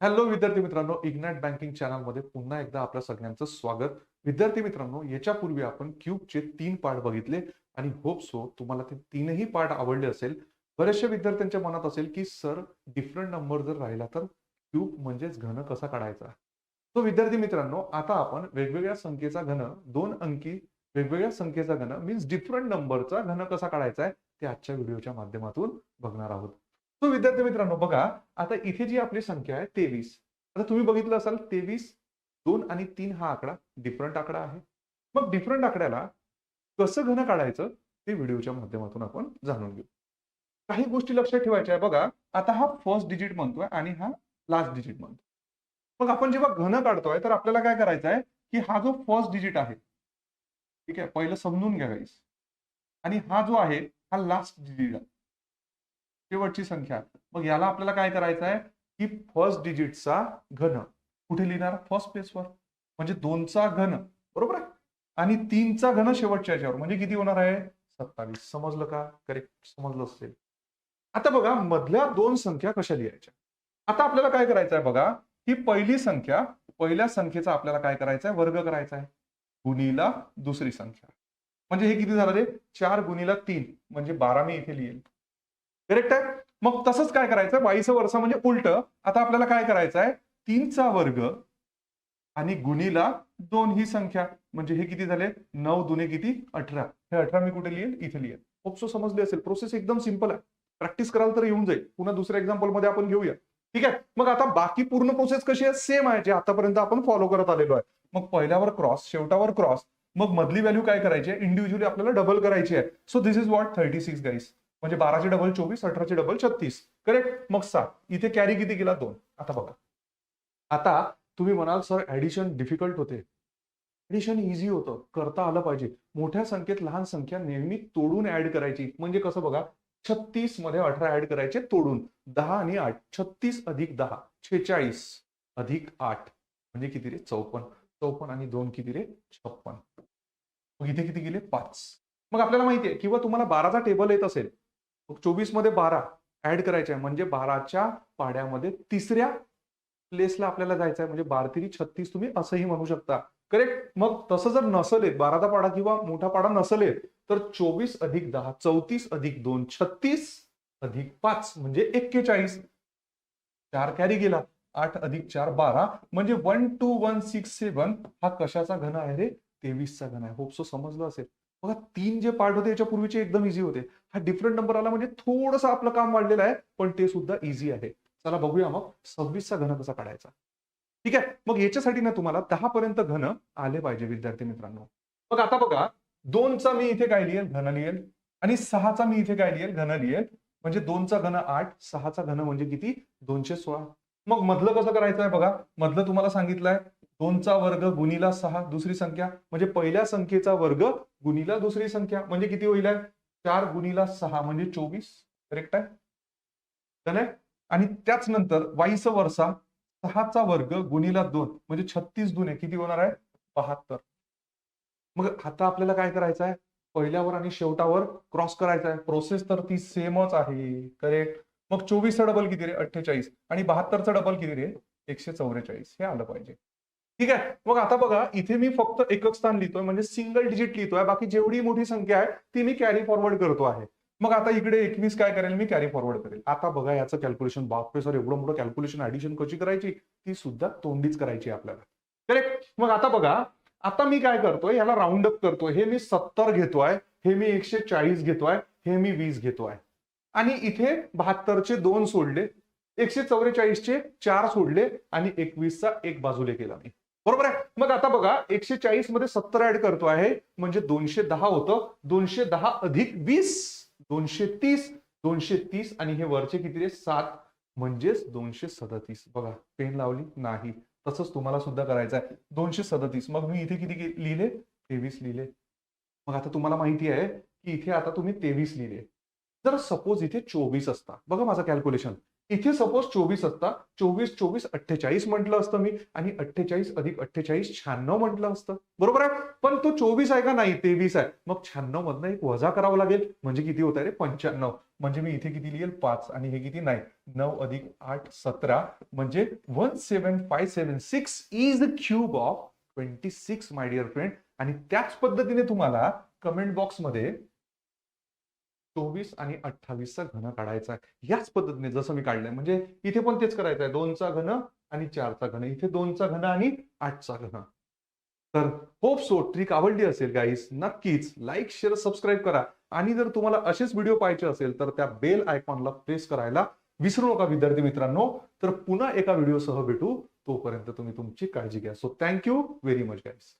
Hello विद्यार्थी मित्रांनो ignite banking चॅनलमध्ये पुन्हा एकदा आपल्या सगळ्यांचं स्वागत. विद्यार्थी मित्रांनो याच्यापूर्वी आपण क्यूबचे तीन पार्ट बघितले आणि होप सो तुम्हाला ते तीनही पार्ट आवडले असेल. बऱ्याचशा विद्यार्थ्यांच्या मनात असेल की सर डिफरंट नंबर जर राहिला तर क्यूब म्हणजेच घन कसा काढायचा? तो विद्यार्थी मित्रांनो आता आपण वेगवेगळ्या संख्येचा घन दोन अंकी वेगवेगळ्या संख्येचा घन मीन्स डिफरंट नंबरचा घन कसा काढायचा आहे ते आजच्या व्हिडिओच्या माध्यमातून बघणार आहोत. तो विद्यार्थी मित्रांनो बघा आता इथे जी आपली संख्या आहे तेवीस. आता तुम्ही बघितलं असाल तेवीस दोन आणि तीन हा आकडा डिफरंट आकडा आहे. मग डिफरंट आकड्याला कसं घन काढायचं ते व्हिडिओच्या माध्यमातून आपण जाणून घेऊ. काही गोष्टी लक्षात ठेवायच्या आहे बघा आता हा फर्स्ट डिजिट म्हणतोय आणि हा लास्ट डिजिट म्हणतो मग आपण जेव्हा घन काढतोय तर आपल्याला काय करायचं आहे की हा जो फर्स्ट डिजिट आहे ठीक आहे पहिलं समजून घ्या गाईस आणि हा जो आहे हा लास्ट डिजिट आहे. शेवटची संख्या. मग याला आपल्याला काय करायचं आहे की फर्स्ट डिजिटचा घन. कुठे लिहिणार? फर्स्ट प्लेसवर म्हणजे दोनचा घन. बरोबर आहे? आणि तीनचा घन शेवटच्या याच्यावर. म्हणजे किती होणार आहे? सत्तावीस. समजलं का? करेक्ट समजलं असेल. आता बघा मधल्या दोन संख्या कशा लिहायच्या? आता आपल्याला काय करायचं आहे बघा? ही पहिली संख्या पहिल्या संख्येचा आपल्याला काय करायचं आहे वर्ग करायचा आहे गुणीला दुसरी संख्या. म्हणजे हे किती झालं रे? चार गुणीला तीन. म्हणजे बारा मी इथे लिहिल करेक्ट आहे? मग तसंच काय करायचं? बाईस वर्ष म्हणजे उलट. आता आपल्याला काय करायचं आहे तीनचा वर्ग आणि गुणीला दोन ही संख्या. म्हणजे हे किती झाले? नऊ दुने किती? अठरा. हे अठरा मी कुठे लिहिल इथे लिहिल सो समजले असेल. प्रोसेस एकदम सिंपल आहे. प्रॅक्टिस कराल तर येऊन जाईल. पुन्हा दुसऱ्या एक्झाम्पलमध्ये आपण घेऊया. ठीक आहे? मग आता बाकी पूर्ण प्रोसेस कशी आहे? सेम आहे. जे आतापर्यंत आपण फॉलो करत आलेलो आहे. मग पहिल्यावर क्रॉस शेवटावर क्रॉस मग मधली व्हॅल्यू काय करायची आहे? इंडिव्हिज्युअली आपल्याला डबल करायची आहे. So this is what thirty six guys म्हणजे बाराचे डबल चोवीस अठराचे डबल छत्तीस. करेक्ट मग सात. इथे कॅरी किती गेला दोन. आता बघा. आता तुम्ही म्हणाल सर ऍडिशन डिफिकल्ट होते. ऍडिशन इझी होतं. करता आलं पाहिजे. मोठ्या संख्येत लहान संख्या नेहमी तोडून ऍड करायची. म्हणजे कसं बघा? छत्तीसमध्ये अठरा ऍड करायचे तोडून. दहा आणि आठ. छत्तीस अधिक दहा. छेचाळीस अधिक आठ. म्हणजे किती रे? चौपन्न. चौपन्न आणि दोन किती रे? छप्पन मग इथे किती गेले? पाच. मग आपल्याला माहिती आहे किंवा तुम्हाला बाराचा टेबल येत असेल चोवीसमध्ये बारा ऍड करायचे आहे. म्हणजे बाराच्या पाड्यामध्ये तिसऱ्या प्लेसला आपल्याला जायचं आहे. म्हणजे बारतिरी छत्तीस तुम्ही असंही म्हणू शकता. करेक्ट मग तसं जर नसेल येत बाराचा पाडा किंवा मोठा पाडा नसेल येत तर चोवीस अधिक दहा चौतीस अधिक दोन छत्तीस अधिक पाच म्हणजे एक्केचाळीस. चार कॅरी गेला आठ अधिक चार बारा. म्हणजे one two one six seven हा कशाचा घन आहे रे? तेवीसचा घन आहे. होपसो समजलं असेल. बघा तीन जे पार्ट होते याच्या पूर्वीचे एकदम इझी होते. हा डिफरंट नंबर आला म्हणजे थोडंसं आपलं काम वाढलेलं आहे पण ते सुद्धा इझी आहे. चला बघूया मग सव्वीसचा घन कसा काढायचा? ठीक आहे मग याच्यासाठी ना तुम्हाला दहा पर्यंत घन आले पाहिजे विद्यार्थी मित्रांनो. मग आता बघा दोनचा मी इथे काय लिहिल? घन लिहिल. आणि सहाचा मी इथे काय लिहिल? घन लिहेल. म्हणजे दोनचा घन आठ सहाचा घन म्हणजे किती? दोनशे सोळा. मग मधलं कसं करायचं आहे बघा. मधलं तुम्हाला सांगितलंय दोनचा वर्ग गुणीला सहा दुसरी संख्या. म्हणजे पहिल्या संख्येचा वर्ग गुणीला दुसरी संख्या. म्हणजे किती होईल? चार गुणीला सहा म्हणजे चोवीस. करेक्ट आहे? आहे? आणि त्याच नंतर वाईस वर्षा सहाचा वर्ग गुणीला दोन म्हणजे छत्तीस दुने किती होणार आहे? बहात्तर. मग आता आपल्याला काय करायचं आहे? पहिल्यावर आणि शेवटावर क्रॉस करायचा आहे. प्रोसेस तर ती सेमच आहे. करेक्ट मग चोवीसचा डबल किती रे? अठ्ठेचाळीस. आणि बहात्तरचा डबल किती रे? एकशे चौवेचाळीस. हे आलं पाहिजे. ठीक आहे? मग आता बघा इथे मी फक्त एकक स्थान लिहितोय म्हणजे सिंगल डिजिट लिहितोय. बाकी जेवढी मोठी संख्या आहे ती मी कॅरी फॉरवर्ड करतो आहे. मग आता इकडे एकवीस काय करेल? मी कॅरी फॉरवर्ड करेल. आता बघा याचं कॅल्क्युलेशन बापरे सर एवढं मोठं कॅल्क्युलेशन ऍडिशन कशी करायची? ती सुद्धा तोंडीच करायची आपल्याला. करेक्ट मग आता बघा आता मी काय करतोय? याला राऊंड अप करतोय. हे मी सत्तर घेतोय हे मी एकशे चाळीस घेतोय हे मी वीस घेतोय. आणि इथे बहात्तरचे दोन सोडले एकशे चौवेचाळीसचे चार सोडले आणि एकवीसचा एक बाजूले केला मी. बरोबर आहे? मग आता बघा एकशे चाळीसमध्ये सत्तर ऍड करतो आहे म्हणजे दोनशे दहा होतं. दोनशे दहा अधिक वीस दोनशे तीस दोनशे तीस आणि हे वरचे किती रे? सात. म्हणजेच दोनशे सदतीस. बघा पेन लावली? नाही. तसंच तुम्हाला सुद्धा करायचं आहे. दोनशे सदतीस. मग मी इथे किती लिहिले? तेवीस लिहिले. मग आता तुम्हाला माहिती आहे की इथे आता तुम्ही तेवीस लिहिले. जर सपोज इथे चोवीस असता. बघा माझं कॅल्क्युलेशन इथे सपोज चोवीस असता चोवीस चोवीस अठ्ठेचाळीस म्हटलं असतं मी आणि अठ्ठेचाळीस अधिक अठ्ठेचाळीस शहाण्णव म्हटलं असतं. बरोबर आहे? पण तो चोवीस आहे का नाही? तेवीस आहे. मग शहाण्णव मधनं एक वजा करावं लागेल. म्हणजे किती होत आहे रे? पंच्याण्णव. म्हणजे मी इथे किती लिहिल? पाच. आणि हे किती? नाही. नऊ अधिक आठ सतरा. म्हणजे one seven five seven six is the cube of twenty six my dear friend. आणि त्याच पद्धतीने तुम्हाला कमेंट बॉक्समध्ये चोवीस आणि अठ्ठावीसचा घन काढायचा आहे. याच पद्धतीने जसं मी काढलंय म्हणजे इथे पण तेच करायचं आहे. दोनचा घन आणि चारचा घन. इथे दोनचा घन आणि आठचा घन. तर होप सो ट्रिक आवडली असेल गाईस नक्कीच लाईक शेअर सबस्क्राईब करा. आणि जर तुम्हाला असेच व्हिडिओ पाहिजे असेल तर त्या बेल आयकॉनला प्रेस करायला विसरू नका विद्यार्थी मित्रांनो. तर पुन्हा एका व्हिडिओसह भेटू. तोपर्यंत तुम्ही तुमची काळजी घ्या. So thank you very much guys